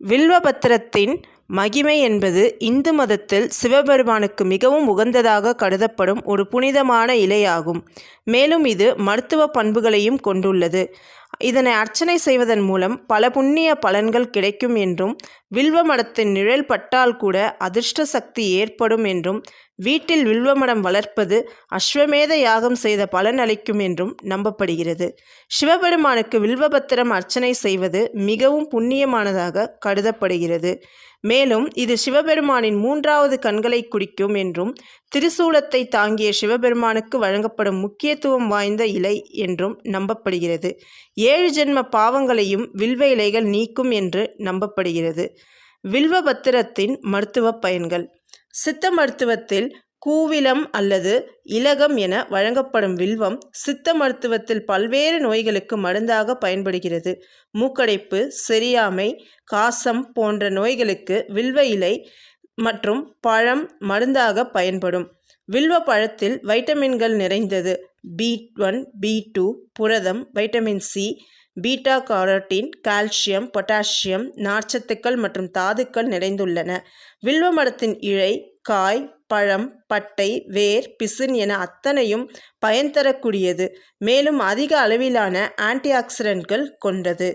வில்வபத்திரத்தின் மகிமை என்பது இந்து மதத்தில் சிவபெருமானுக்கு மிகவும் உகந்ததாக கருதப்படும் ஒரு புனிதமான இலையாகும். மேலும் இது மருத்துவ பண்புகளையும் கொண்டுள்ளது. இதனை அர்ச்சனை செய்வதன் மூலம் பல புண்ணிய பலன்கள் கிடைக்கும் என்றும் வில்வ மடத்தின் நிழல் பட்டால் கூட அதிர்ஷ்ட சக்தி ஏற்படும் என்றும் வீட்டில் வில்வமடம் வளர்ப்பது அஸ்வமேத யாகம் செய்த பலன் அளிக்கும் என்றும் நம்பப்படுகிறது. சிவபெருமானுக்கு வில்வபத்திரம் அர்ச்சனை செய்வது மிகவும் புண்ணியமானதாக கருதப்படுகிறது. மேலும் இது சிவபெருமானின் மூன்றாவது கண்களை குறிக்கும் என்றும் திருசூலத்தை தாங்கிய சிவபெருமானுக்கு வழங்கப்படும் முக்கியத்துவம் வாய்ந்த இலை என்றும் நம்பப்படுகிறது. ஏழு ஜென்ம பாவங்களையும் வில்வ இலைகள் நீக்கும் என்று நம்பப்படுகிறது. வில்வபத்திரத்தின் மருத்துவ பயன்கள். சித்த மருத்துவத்தில் கூவிலம் அல்லது இலகம் என வழங்கப்படும் வில்வம் சித்த மருத்துவத்தில் பல்வேறு நோய்களுக்கு மருந்தாக பயன்படுகிறது. மூக்கடைப்பு செரியாமை காசம் போன்ற நோய்களுக்கு வில்வ இலை மற்றும் பழம் மருந்தாக பயன்படும். வில்வ பழத்தில் வைட்டமின்கள் நிறைந்தது. பி ஒன் பி டூ புரதம் vitamin C beta carotene calcium potassium நார்ச்சத்துக்கள் மற்றும் தாதுக்கள் நிறைந்துள்ளன. வில்வ மரத்தின் இழை காய் பழம் பட்டை வேர் பிசின் என அத்தனையும் பயன் தரக்கூடியது. மேலும் அதிக அளவிலான ஆன்டி ஆக்சிடென்ட்கள் கொண்டது.